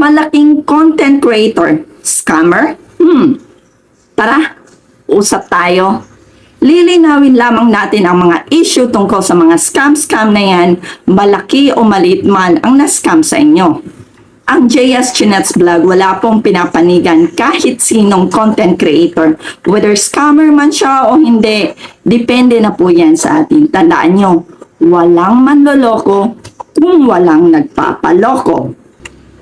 malaking content creator, scammer? Hmm. Tara, usap tayo. Lilinawin lamang natin ang mga issue tungkol sa mga scam-scam na yan, malaki o maliit man ang na-scam sa inyo. Ang JS Chinets Vlog wala pong pinapanigan kahit sinong content creator. Whether scammer man siya o hindi, depende na po yan sa atin. Tandaan nyo, walang manloloko kung walang nagpapaloko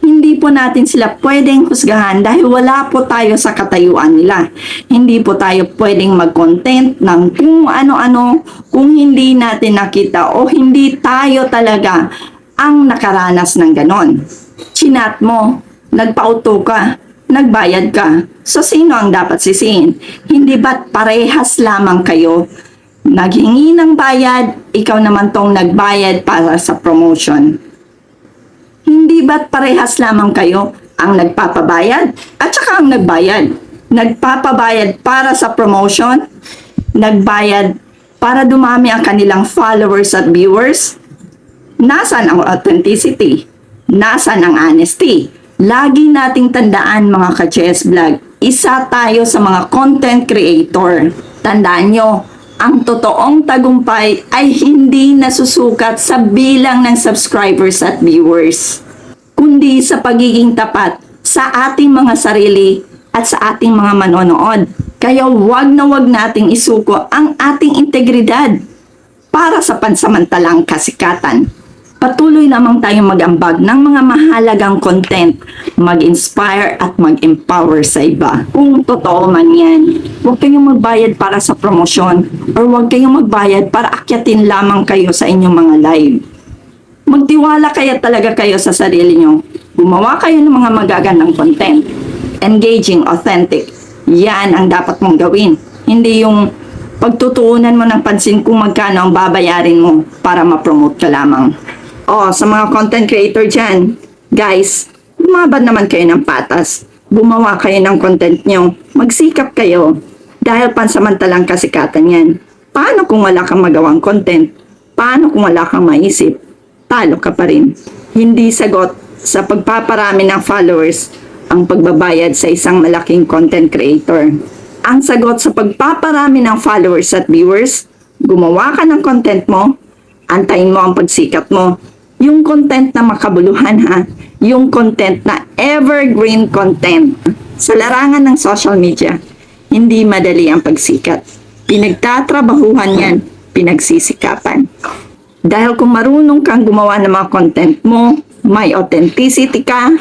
hindi po natin sila pwedeng husgahan dahil wala po tayo sa katayuan nila. Hindi po tayo pwedeng mag-content ng kung ano-ano kung hindi natin nakita o hindi tayo talaga ang nakaranas ng ganon. Chinat mo, nagpauto ka, nagbayad ka. So sino ang dapat sisihin? Hindi ba't parehas lamang kayo? Naghingi ng bayad, ikaw naman tong nagbayad para sa promotion hindi ba't parehas lamang kayo ang nagpapabayad at saka ang nagbayad? Nagpapabayad para sa promotion, nagbayad para dumami ang kanilang followers at viewers. Nasaan ang authenticity? Nasaan ang honesty? Lagi nating tandaan mga ka-chess vlog, isa tayo sa mga content creator. Tandaan nyo, ang totoong tagumpay ay hindi nasusukat sa bilang ng subscribers at viewers, kundi sa pagiging tapat sa ating mga sarili at sa ating mga manonood. Kaya wag na wag nating isuko ang ating integridad para sa pansamantalang kasikatan. Patuloy lamang tayong mag-ambag ng mga mahalagang content, mag-inspire at mag-empower sa iba. Kung totoo man yan, huwag kayong magbayad para sa promosyon or huwag kayong magbayad para akyatin lamang kayo sa inyong mga live. Magtiwala kaya talaga kayo sa sarili nyo. Gumawa kayo ng mga magagandang content. Engaging, authentic. Yan ang dapat mong gawin. Hindi yung pagtutuunan mo ng pansin kung magkano ang babayarin mo para ma-promote ka lamang. O, sa mga content creator dyan, guys, lumabad naman kayo ng patas. Gumawa kayo ng content nyo. Magsikap kayo. Dahil pansamantalang kasikatan yan. Paano kung wala kang magawang content? Paano kung wala kang maisip? Talo ka pa rin. Hindi sagot sa pagpaparami ng followers ang pagbabayad sa isang malaking content creator. Ang sagot sa pagpaparami ng followers at viewers, gumawa ka ng content mo, antayin mo ang pagsikat mo. Yung content na makabuluhan ha, yung content na evergreen content. Sa larangan ng social media, hindi madali ang pagsikat. Pinagtatrabahuhan yan, pinagsisikapan. Dahil kung marunong kang gumawa ng mga content mo, may authenticity ka,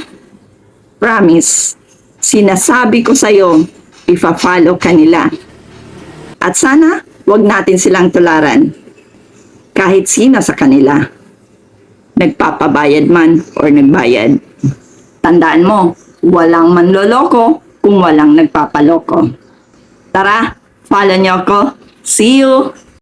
promise, sinasabi ko sa'yo, ifa-follow ka nila. At sana, wag natin silang tularan. Kahit sino sa kanila. Nagpapabayad man or nagbayad. Tandaan mo, walang manloloko kung walang nagpapaloko. Tara, follow niyo ako. See you!